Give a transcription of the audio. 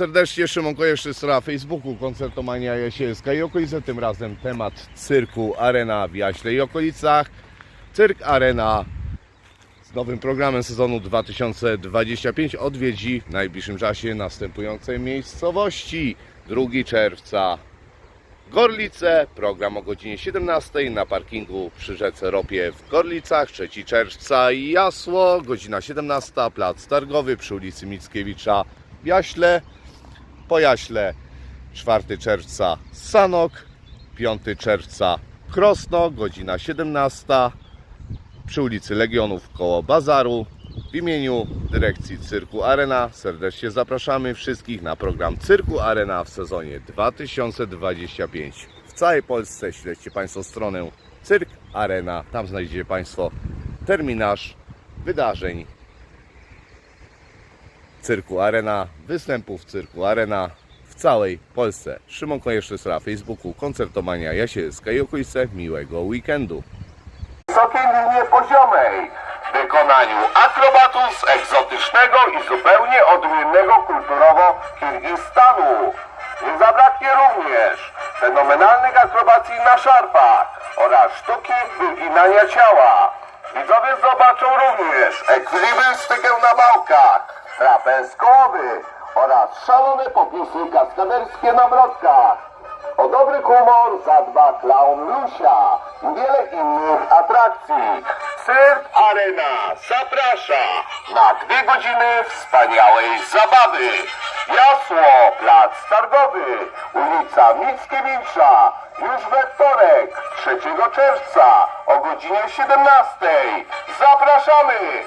serdecznie, Szymon Kojeszczyk na Facebooku, Koncertomania Jasielska i okolice, tym razem temat cyrku Arena w Jaśle i okolicach. Cyrk Arena z nowym programem sezonu 2025 odwiedzi w najbliższym czasie następujące miejscowości. 2 czerwca Gorlice, program o godzinie 17 na parkingu przy rzece Ropie w Gorlicach. 3 czerwca Jasło, godzina 17, plac targowy przy ulicy Mickiewicza w Jaśle. Po Jaśle 4 czerwca Sanok, 5 czerwca Krosno, godzina 17 przy ulicy Legionów koło Bazaru. W imieniu dyrekcji Cyrku Arena serdecznie zapraszamy wszystkich na program Cyrku Arena w sezonie 2025. W całej Polsce śledźcie Państwo stronę Cyrk Arena. Tam znajdziecie Państwo terminarz wydarzeń Cyrku Arena, występów Cyrku Arena w całej Polsce. Szymon Konieczny na Facebooku, koncertomania Jasielska i okolice. Miłego weekendu. wysokiej linie poziomej w wykonaniu akrobatów z egzotycznego i zupełnie odmiennego kulturowo Kirgistanu. Nie zabraknie również fenomenalnych akrobacji na szarpach oraz sztuki wyginania ciała. Widzowie zobaczą również ekwilibrystykę na bałkach, trapez kołowy oraz szalone popisy kaskaderskie na wrotkach. O dobry humor zadba klaun Lusia i wiele innych atrakcji. Cyrk Arena zaprasza na dwie godziny wspaniałej zabawy. Jasło, plac targowy, ulica Mickiewicza, już we wtorek, 3 czerwca o godzinie 17. Zapraszamy!